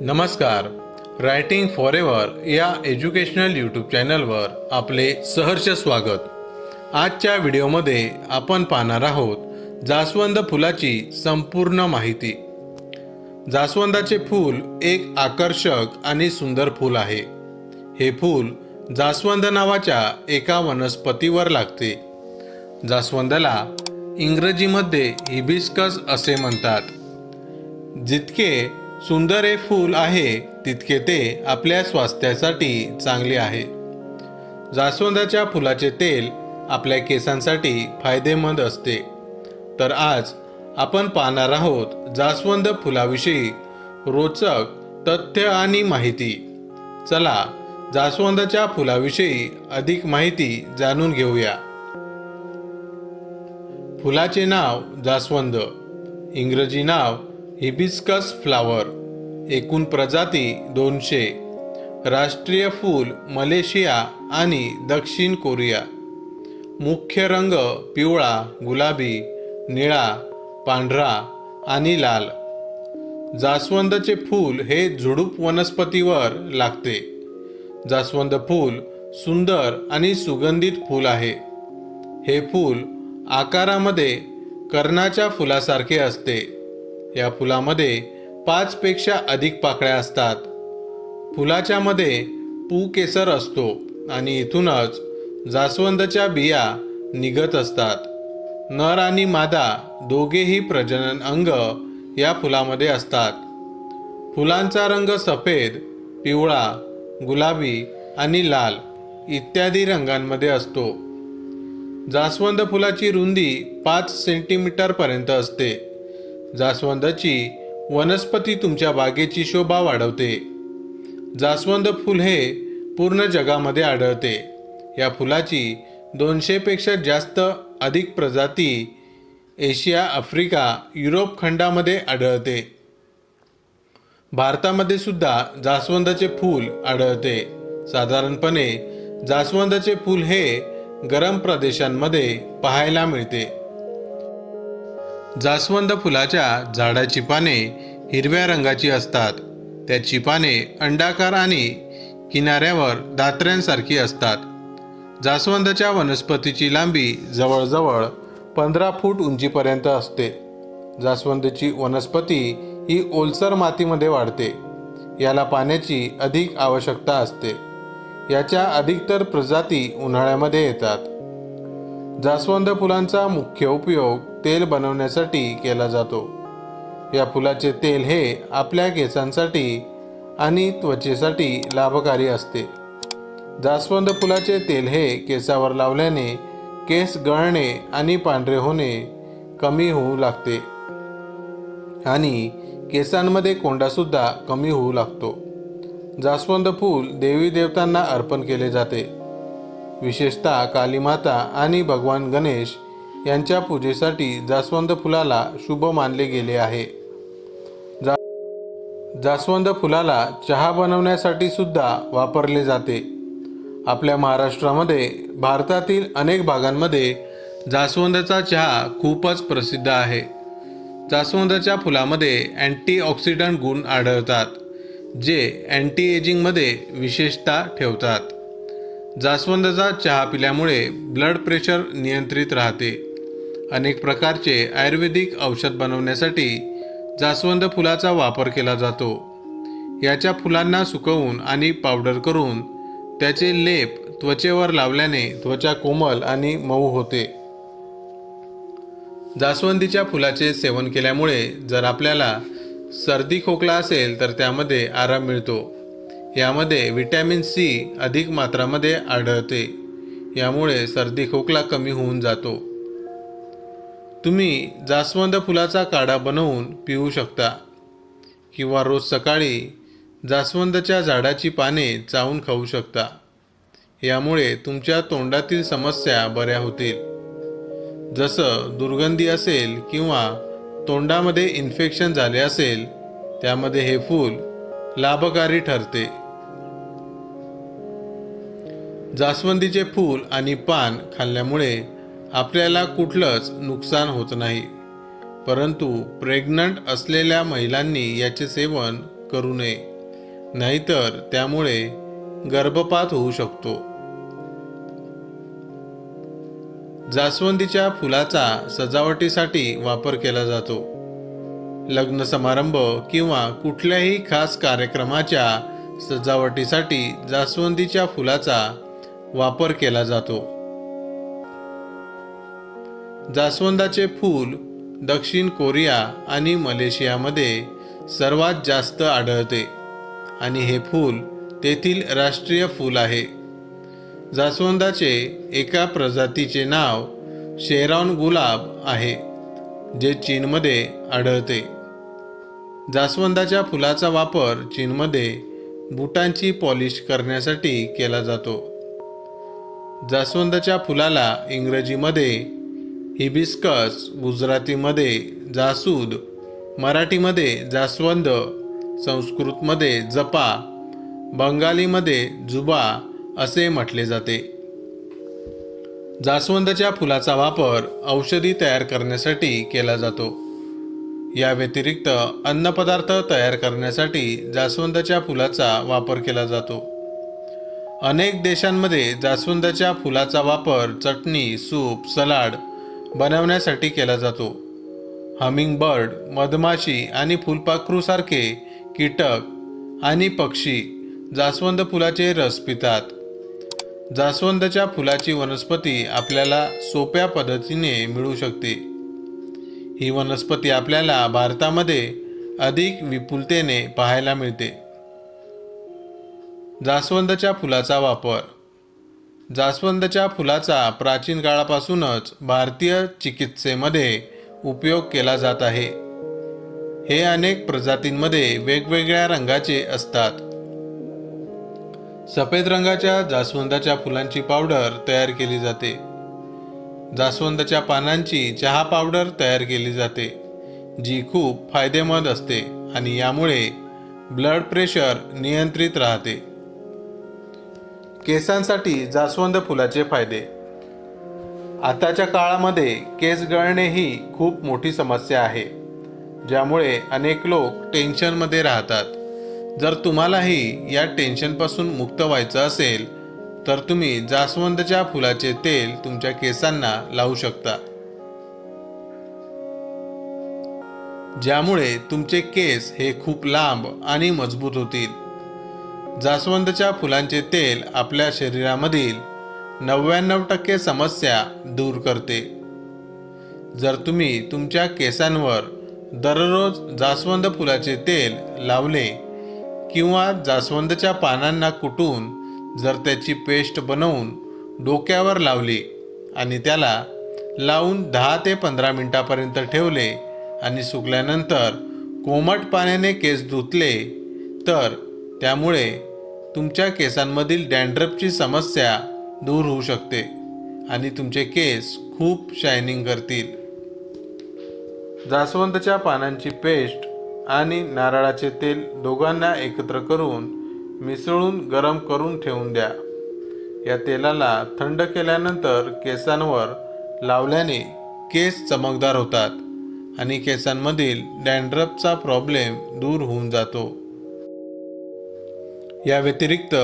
नमस्कार. Writing for ever या educational YouTube चॅनलवर आपले सहर्ष स्वागत. आजच्या व्हिडिओमध्ये आपण पाहणार आहोत जास्वंद फुलाची संपूर्ण माहिती. जास्वंदाचे फूल एक आकर्षक आणि सुंदर फूल आहे. हे फूल जास्वंद नावाच्या एका वनस्पतीवर लागते. जास्वंदाला इंग्रजीमध्ये हिबिस्कस असे म्हणतात. जितके सुंदर हे फूल आहे तितके ते आपल्या स्वास्थ्यासाठी चांगले आहे. जास्वंदाच्या फुलाचे तेल आपल्या केसांसाठी फायदेमंद असते. तर आज आपण पाहणार आहोत जास्वंद फुलाविषयी रोचक तथ्य आणि माहिती. चला जास्वंदाच्या फुलाविषयी अधिक माहिती जाणून घेऊया. फुलाचे नाव जास्वंद. इंग्रजी नाव हिबिस्कस फ्लावर एकूण प्रजाती दोनशे. राष्ट्रीय फूल मलेशिया आणि दक्षिण कोरिया. मुख्य रंग पिवळा गुलाबी निळा पांढरा आणि लाल. जास्वंदचे फूल हे झुडूप वनस्पतीवर लागते. जास्वंद फूल सुंदर आणि सुगंधित फूल आहे. हे फूल आकारामध्ये कर्णाच्या फुलासारखे असते. या फुलामध्ये पाचपेक्षा अधिक पाकळ्या असतात. फुलाच्या मध्ये पू केसर असतो आणि इथूनच जास्वंदच्या बिया निघत असतात. नर आणि मादा दोघेही प्रजनन अंग या फुलामध्ये असतात. फुलांचा रंग सफेद पिवळा गुलाबी आणि लाल इत्यादी रंगांमध्ये असतो. जास्वंद फुलाची रुंदी पाच सेंटीमीटरपर्यंत असते. जास्वंदाची वनस्पती तुमच्या बागेची शोभा वाढवते. जास्वंद फूल हे पूर्ण जगामध्ये आढळते. या फुलाची दोनशेपेक्षा जास्त अधिक प्रजाती एशिया आफ्रिका युरोप खंडामध्ये आढळते. भारतामध्ये सुद्धा जास्वंदाचे फूल आढळते. साधारणपणे जास्वंदाचे फूल हे गरम प्रदेशांमध्ये पाहायला मिळते. जास्वंद फुलाच्या झाडाची पाने हिरव्या रंगाची असतात. त्याची पाने अंडाकार आणि किनाऱ्यावर दात्र्यांसारखी असतात. जास्वंदाच्या वनस्पतीची लांबी जवळजवळ पंधरा फूट उंचीपर्यंत असते. जास्वंदाची वनस्पती ही ओलसर मातीमध्ये वाढते. याला पाण्याची अधिक आवश्यकता असते. याच्या अधिकतर प्रजाती उन्हाळ्यामध्ये येतात. जास्वंद फुलांचा मुख्य उपयोग तेल बनवण्यासाठी केला जातो. या फुलाचे तेल हे आपल्या केसांसाठी आणि त्वचेसाठी लाभकारी असते. जास्वंद फुलाचे तेल हे केसावर लावल्याने केस गळणे आणि पांढरे होणे कमी होऊ लागते. आणि केसांमध्ये कोंडासुद्धा कमी होऊ लागतो. जास्वंद फूल देवी देवतांना अर्पण केले जाते. विशेषतः कालीमाता आणि भगवान गणेश यांच्या पूजेसाठी जास्वंद फुलाला शुभ मानले गेले आहे. जा जास्वंद फुलाला चहा बनवण्यासाठी सुद्धा वापरले जाते. आपल्या महाराष्ट्रामध्ये भारतातील अनेक भागांमध्ये जास्वंदाचा चहा खूपच प्रसिद्ध आहे. जास्वंदाच्या फुलामध्ये अँटीऑक्सिडंट गुण आढळतात जे अँटी एजिंगमध्ये विशेषता ठेवतात. जास्वंदाचा चहा पिल्यामुळे ब्लड प्रेशर नियंत्रित राहते. अनेक प्रकारचे आयुर्वेदिक औषध बनवण्यासाठी जास्वंद फुलाचा वापर केला जातो. याच्या फुलांना सुकवून आणि पावडर करून त्याचे लेप त्वचेवर लावल्याने त्वचा कोमल आणि मऊ होते. जास्वंदीच्या फुलाचे सेवन केल्यामुळे जर आपल्याला सर्दी खोकला असेल तर त्यामध्ये आराम मिळतो. यामध्ये व्हिटॅमिन सी अधिक मात्रामध्ये आढळते. यामुळे सर्दी खोकला कमी होऊन जातो. तुम्ही जास्वंद फुलाचा काढा बनवून पिऊ शकता किंवा रोज सकाळी जास्वंदच्या झाडाची पाने चावून खाऊ शकता. यामुळे तुमच्या तोंडातील समस्या बऱ्या होतील. जसं दुर्गंधी असेल किंवा तोंडामध्ये इन्फेक्शन झाले असेल त्यामध्ये हे फूल लाभकारी ठरते. जास्वंदीचे फूल आणि पान खाल्ल्यामुळे आपल्याला कुठलंच नुकसान होत नाही. परंतु प्रेग्नंट असलेल्या महिलांनी याचे सेवन करू नये. नाहीतर त्यामुळे गर्भपात होऊ शकतो. जास्वंदीच्या फुलाचा सजावटीसाठी वापर केला जातो. लग्न समारंभ किंवा कुठल्याही खास कार्यक्रमाच्या सजावटीसाठी जास्वंदीच्या फुलाचा वापर केला जातो. जास्वंदाचे फूल दक्षिण कोरिया आणि मलेशियामध्ये सर्वात जास्त आढळते. आणि हे फूल तेथील राष्ट्रीय फूल आहे. जास्वंदाचे एका प्रजातीचे नाव शेरॉन गुलाब आहे जे चीनमध्ये आढळते. जास्वंदाच्या फुलाचा वापर चीनमध्ये बुटांची पॉलिश करण्यासाठी केला जातो. जास्वंदाच्या फुलाला इंग्रजीमध्ये हिबिस्कस गुजरातीमध्ये जासूद मराठीमध्ये जास्वंद संस्कृतमध्ये जपा बंगालीमध्ये जुबा असे म्हटले जाते. जास्वंदाच्या फुलाचा वापर औषधी तयार करण्यासाठी केला जातो. या व्यतिरिक्त अन्नपदार्थ तयार करण्यासाठी जास्वंदाच्या फुलाचा वापर केला जातो. अनेक देशांमध्ये जास्वंदाच्या फुलाचा वापर चटणी सूप सलाड बनवण्यासाठी केला जातो. हमिंग बर्ड मधमाशी आणि फुलपाखरूसारखे कीटक आणि पक्षी जास्वंद फुलाचे रस पितात. जास्वंदच्या फुलाची वनस्पती आपल्याला सोप्या पद्धतीने मिळू शकते. ही वनस्पती आपल्याला भारतामध्ये अधिक विपुलतेने पाहायला मिळते. जास्वंदच्या फुलाचा वापर जास्वंदाच्या फुलाचा प्राचीन काळापासूनच भारतीय चिकित्सेमध्ये उपयोग केला जात आहे. हे अनेक प्रजातींमध्ये वेगवेगळ्या रंगाचे असतात. सफेद रंगाच्या जास्वंदाच्या फुलांची पावडर तयार केली जाते. जास्वंदाच्या पानांची चहा पावडर तयार केली जाते जी खूप फायदेमंद असते आणि यामुळे ब्लड प्रेशर नियंत्रित राहते. केसांसाठी जास्वंद फुलाचे फायदे. आताच्या काळामध्ये केस गळणे ही खूप मोठी समस्या आहे ज्यामुळे अनेक लोक टेन्शनमध्ये राहतात. जर तुम्हालाही या टेन्शनपासून मुक्त व्हायचं असेल तर तुम्ही जास्वंदच्या फुलाचे तेल तुमच्या केसांना लावू शकता. ज्यामुळे तुमचे केस हे खूप लांब आणि मजबूत होतील. जास्वंदच्या फुलांचे तेल आपल्या शरीरामधील नव्याण्णव टक्के समस्या दूर करते. जर तुम्ही तुमच्या केसांवर दररोज जास्वंद फुलाचे तेल लावले किंवा जास्वंदच्या पानांना कुटून जर त्याची पेस्ट बनवून डोक्यावर लावली आणि त्याला लावून दहा ते पंधरा मिनटापर्यंत ठेवले आणि सुकल्यानंतर कोमट पाण्याने केस धुतले तर त्यामुळे तुमच्या केसांमधील डँड्रपची समस्या दूर होऊ शकते आणि तुमचे केस खूप शायनिंग करतील. जास्वंदच्या पानांची पेस्ट आणि नारळाचे तेल दोघांना एकत्र करून मिसळून गरम करून ठेवून द्या. या तेलाला थंड केल्यानंतर केसांवर लावल्याने केस चमकदार होतात आणि केसांमधील डँड्रपचा प्रॉब्लेम दूर होऊन जातो. या व्यतिरिक्त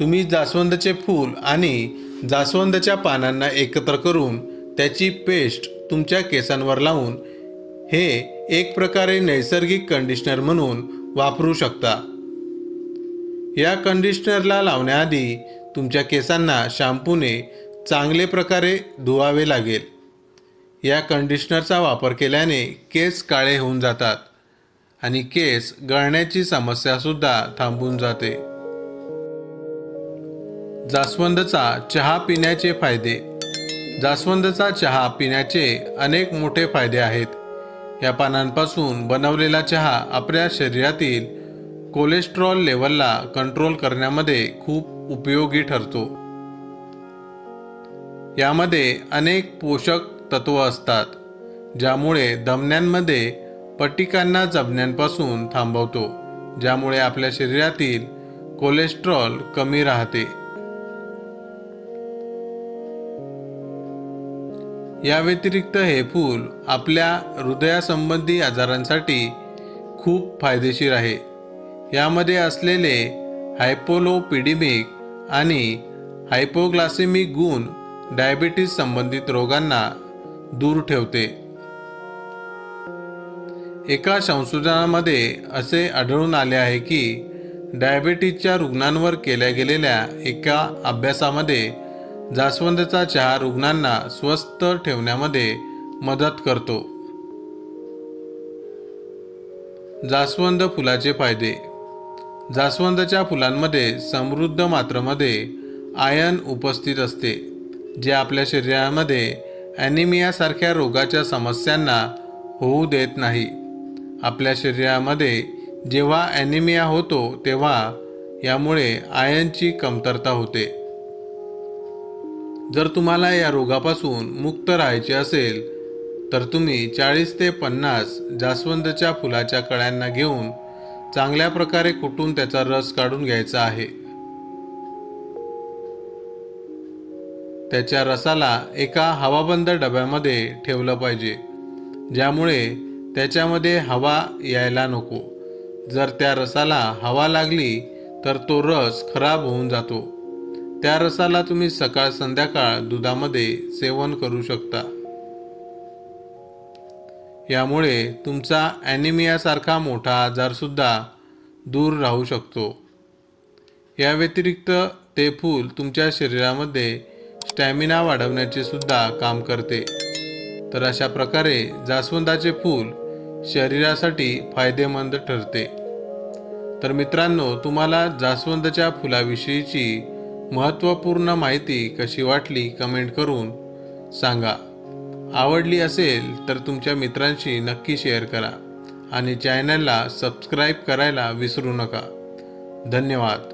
तुम्ही जास्वंदचे फूल आणि जास्वंदच्या पानांना एकत्र करून त्याची पेस्ट तुमच्या केसांवर लावून हे एक प्रकारे नैसर्गिक कंडिशनर म्हणून वापरू शकता. या कंडिशनरला लावण्याआधी तुमच्या केसांना शॅम्पूने चांगले प्रकारे धुवावे लागेल. या कंडिशनरचा वापर केल्याने केस काळे होऊन जातात आणि केस गळण्याची समस्यासुद्धा थांबून जाते. जास्वंदचा चहा पिण्याचे फायदे. जास्वंदचा चहा पिण्याचे अनेक मोठे फायदे आहेत. या पानांपासून बनवलेला चहा आपल्या शरीरातील कोलेस्ट्रॉल लेवलला कंट्रोल करण्यामध्ये खूप उपयोगी ठरतो. यामध्ये अनेक पोषक तत्व असतात ज्यामुळे दमण्यांमध्ये पटिकांना जमण्यांपासून थांबवतो ज्यामुळे आपल्या शरीरातील कोलेस्ट्रॉल कमी राहते. या व्यतिरिक्त हे फूल आपल्या हृदयासंबंधी आजारांसाठी खूप फायदेशीर आहे. यामध्ये असलेले हायपोलोपिडिमिक आणि हायपोग्लासेमिक गुण डायबिटीस संबंधित रोगांना दूर ठेवते. एका संशोधनामध्ये असे आढळून आले आहे की डायबिटीजच्या रुग्णांवर केल्या गेलेल्या एका अभ्यासामध्ये जास्वंदचा चहा रुग्णांना स्वस्थ ठेवण्यामध्ये मदत करतो. जास्वंद फुलाचे फायदे. जास्वंदच्या फुलांमध्ये समृद्ध मात्रामध्ये आयन उपस्थित असते जे आपल्या शरीरामध्ये ॲनिमियासारख्या रोगाच्या समस्यांना होऊ देत नाही. आपल्या शरीरामध्ये जेव्हा ॲनिमिया होतो तेव्हा यामुळे आयनची कमतरता होते. जर तुम्हाला या रोगापासून मुक्त राहायचे असेल तर तुम्ही चाळीस ते पन्नास जास्वंदच्या फुलाच्या कळ्यांना घेऊन चांगल्या प्रकारे कुटून त्याचा रस काढून घ्यायचा आहे. त्याच्या रसाला एका हवाबंद डब्यामध्ये ठेवलं पाहिजे ज्यामुळे त्याच्यामध्ये हवा यायला नको. जर त्या रसाला हवा लागली तर तो रस खराब होऊन जातो. त्या रसाला तुम्ही सकाळ संध्याकाळ दुधामध्ये सेवन करू शकता. यामुळे तुमचा ॲनिमियासारखा मोठा आजारसुद्धा दूर राहू शकतो. या व्यतिरिक्त ते फूल तुमच्या शरीरामध्ये स्टॅमिना वाढवण्याचे सुद्धा काम करते. तर अशा प्रकारे जास्वंदाचे फूल शरीरासाठी फायदेमंद ठरते. तर मित्रांनो तुम्हाला जास्वंदच्या फुलाविषयीची महत्त्वपूर्ण माहिती कशी वाटली कमेंट करून सांगा. आवडली असेल तर तुमच्या मित्रांशी नक्की शेअर करा आणि चॅनलला सबस्क्राईब करायला विसरू नका. धन्यवाद.